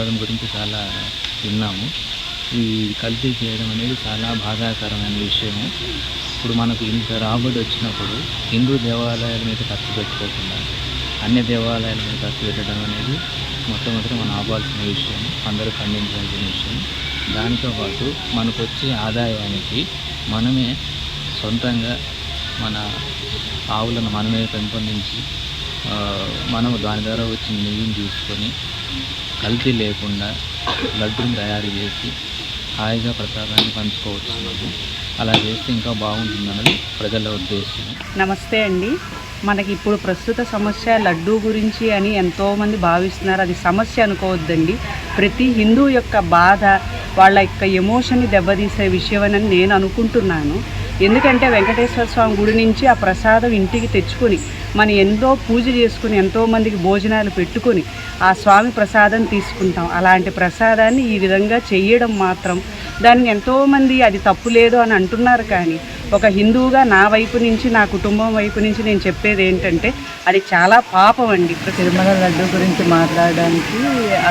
తీవ్రవాదం గురించి చాలా విన్నాము. ఈ కల్తీ చేయడం అనేది చాలా బాధాకరమైన విషయము. ఇప్పుడు మనకు ఇంత రాబడి వచ్చినప్పుడు హిందూ దేవాలయాల మీద ఖర్చు పెట్టుకోకుండా అన్య దేవాలయాల మీద ఖర్చు పెట్టడం అనేది మొట్టమొదటి మనం ఆపాల్సిన విషయం అందరూ ఖండించాల్సిన విషయం. దాంతోపాటు మనకు వచ్చే ఆదాయానికి మనమే సొంతంగా మన ఆవులను మనమే పెంపొందించి మనం మనము దాని ద్వారా వచ్చిన నెయ్యిని తీసుకొని కల్తీ లేకుండా లడ్డూని తయారు చేసి హాయిగా ప్రసాదాన్ని పంచుకోవచ్చు అలా చేస్తే ఇంకా బాగుంటుందన్నది ప్రజల ఉద్దేశం. నమస్తే అండి. మనకి ఇప్పుడు ప్రస్తుత సమస్య లడ్డూ గురించి అని ఎంతోమంది భావిస్తున్నారు. అది సమస్య అనుకోవద్దండి. ప్రతి హిందూ యొక్క బాధ వాళ్ళ యొక్క ఎమోషన్ని దెబ్బతీసే విషయం అని నేను అనుకుంటున్నాను. ఎందుకంటే వెంకటేశ్వర స్వామి గుడి నుంచి ఆ ప్రసాదం ఇంటికి తెచ్చుకొని మనం ఎంతో పూజ చేసుకుని ఎంతోమందికి భోజనాలు పెట్టుకొని ఆ స్వామి ప్రసాదం తీసుకుంటాం. అలాంటి ప్రసాదాన్ని ఈ విధంగా చేయడం మాత్రం దాన్ని ఎంతోమంది అది తప్పు లేదు అని అంటున్నారు కానీ ఒక హిందువుగా నా వైపు నుంచి నా కుటుంబం వైపు నుంచి నేను చెప్పేది ఏంటంటే అది చాలా పాపం అండి. తిరుమల లడ్డు గురించి మాట్లాడడానికి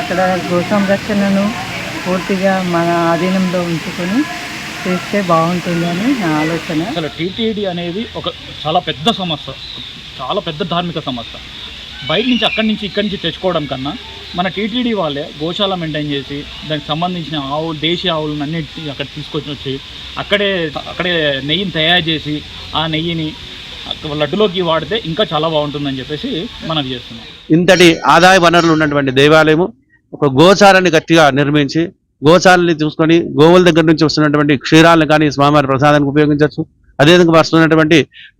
అక్కడ గో సంరక్షణను పూర్తిగా మన ఆధీనంలో ఉంచుకొని చేస్తే బాగుంటుందని నా ఆలోచన. అసలు టీటీడీ అనేది ఒక చాలా పెద్ద సమస్య. చాలా పెద్ద ధార్మిక సమస్య. బయట నుంచి అక్కడి నుంచి ఇక్కడి నుంచి తెచ్చుకోవడం కన్నా మన టీటీడీ వాళ్ళే గోశాల మెయింటైన్ చేసి దానికి సంబంధించిన ఆవులు దేశీయ ఆవులను అన్నిటి అక్కడ తీసుకొచ్చి వచ్చి అక్కడే అక్కడే నెయ్యిని తయారు చేసి ఆ నెయ్యిని లడ్డులోకి వాడితే ఇంకా చాలా బాగుంటుందని చెప్పేసి మనం చేస్తున్నాం. ఇంతటి ఆదాయ వనరులు ఉన్నటువంటి దేవాలయము ఒక గోచారాన్ని గట్టిగా నిర్మించి గోశాలని చూసుకొని గోవుల దగ్గర నుంచి వస్తున్నటువంటి క్షీరాలను కానీ స్వామివారి ప్రసాదానికి ఉపయోగించవచ్చు. అదేవిధంగా వస్తున్నటువంటి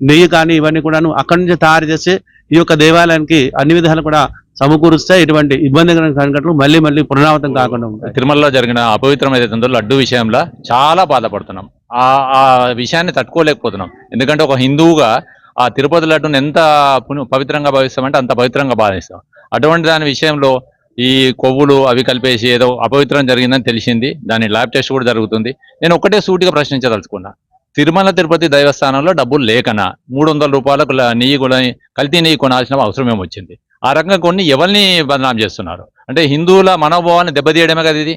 నెయ్యి కానీ ఇవన్నీ కూడాను అక్కడి నుంచి తయారు చేసి ఈ యొక్క దేవాలయానికి అన్ని విధాలు కూడా సమకూరుస్తే ఇటువంటి ఇబ్బంది సంఘటనలు మళ్ళీ మళ్ళీ పునరావృతం కాకుండా ఉంటాయి. తిరుమలలో జరిగిన అపవిత్రం ఏదైతే ఉందో లడ్డు విషయంలో చాలా బాధపడుతున్నాం. ఆ ఆ విషయాన్ని తట్టుకోలేకపోతున్నాం. ఎందుకంటే ఒక హిందువుగా ఆ తిరుపతి లడ్డును ఎంత పవిత్రంగా భావిస్తామంటే అంత పవిత్రంగా భావిస్తాం. అటువంటి దాని విషయంలో ఈ కొవ్వులు అవి కలిపేసి ఏదో అపవిత్రం జరిగిందని తెలిసింది. దాని ల్యాబ్ టెస్ట్ కూడా జరుగుతుంది. నేను ఒకటే సూటిగా ప్రశ్నించదలుచుకున్నా. తిరుమల తిరుపతి దైవస్థానంలో డబ్బులు లేకనా? మూడు వందల రూపాయలకు నెయ్యి కూడా కల్తీ నెయ్యి కొనాల్సిన అవసరం ఏమొచ్చింది? ఆ రకంగా కొన్ని ఎవరిని బదనాం చేస్తున్నారు? అంటే హిందువుల మనోభావాన్ని దెబ్బతీయడమే కదా ఇది.